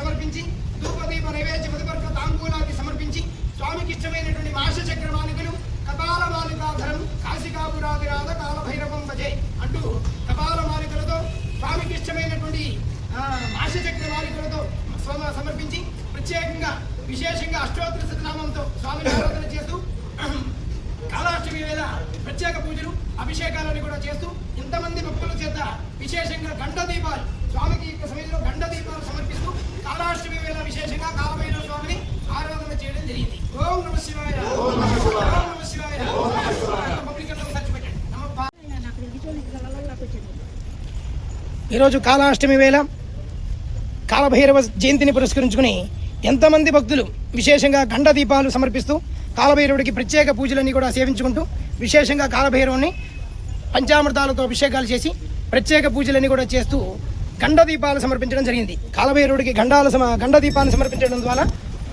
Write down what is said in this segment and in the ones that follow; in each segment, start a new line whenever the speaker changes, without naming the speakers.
సమర్పించి ధూపదీప నైవేద్య మధుపర్క తాంబూలాది సమర్పించి స్వామికి ఇష్టమైనటువంటి మాష చక్రమాలికలు కపాల మాలికాధరం కాశికాపురాదిరాధ కాలభైరవం భజే అంటూ కపాల మాలికలతో స్వామికి ఇష్టమైనటువంటి ఆ, మాష చక్రమాలికలతో సమర్పించి ప్రత్యేకంగా విశేషంగా అష్టోత్తర శతనామంతో స్వామిని ఆరాధన చేస్తూ కాళాష్టమి వేళ ప్రత్యేక పూజలు అభిషేకాలను కూడా చేస్తూ ఇంతమంది భక్తుల చేత విశేషంగా గంట దీపాలు స్వామికి యొక్క సమయంలో గండ దీపాలు సమర్పిస్తూ కాళాష్టమి వేళ విశేషంగా కాలభైరవ స్వామిని ఆరాధన చేయడం జరిగింది. ఓం నమ శివాయ. ఓం నమ శివాయ. పబ్లిక్ అంతా ఖర్చు పెట్టండి. నమ పా- ఈరోజు కాళాష్టమి వేళ కాలభైరవ జయంతిని పురస్కరించుకుని ఎంతమంది భక్తులు విశేషంగా గండ దీపాలు సమర్పిస్తూ కాలభైరవుడికి ప్రత్యేక పూజలన్నీ కూడా సేవించుకుంటూ విశేషంగా కాలభైరవుని పంచామృతాలతో అభిషేకాలు చేసి ప్రత్యేక పూజలన్నీ కూడా చేస్తూ గండదీపాలు సమర్పించడం జరిగింది. కాలభైరుడికి గండాల సమ గండదీపాన్ని సమర్పించడం ద్వారా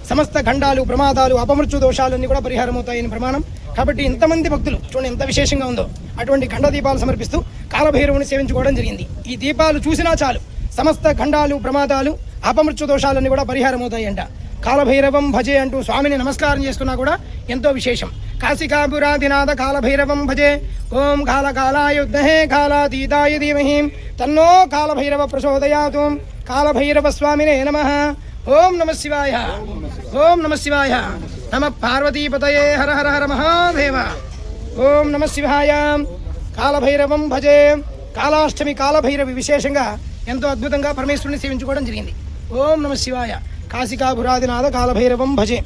సమస్త గండాలు ప్రమాదాలు అపమృత్యు దోషాలన్నీ కూడా పరిహారం అవుతాయని ప్రమాణం. కాబట్టి ఇంతమంది భక్తులు చూడండి ఎంత విశేషంగా ఉందో అటువంటి గండ దీపాలు సమర్పిస్తూ కాలభైరవుని సేవించుకోవడం జరిగింది. ఈ దీపాలు చూసినా చాలు. సమస్త ఖండాలు ప్రమాదాలు అపమృత్యు దోషాలన్నీ కూడా పరిహారం అవుతాయంట కాలభైరవం భజే అంటూ స్వామిని నమస్కారం చేసుకున్నా కూడా ఎంతో విశేషం. కాశికాపురాధినాథ కాలభైరవం భజే ఓం కాల కాలాయుద్ధహే కాలాతీతాయ ధీమహి తన్నో కాలభైరవ ప్రచోదయాతు కాలభైరవస్వామినే నమ ఓం నమ శివాయ ఓం నమ శివాయ నమ పార్వతీపతయే హర హర హర మహాదేవ ఓం నమ శివాయ కాలభైరవం భజే కాలాష్టమి కాలభైరవి విశేషంగా ఎంతో అద్భుతంగా పరమేశ్వరుని సేవించుకోవడం జరిగింది. ఓం నమ శివాయ. కాశికాపురాదినాథ కాలభైరవం భజే.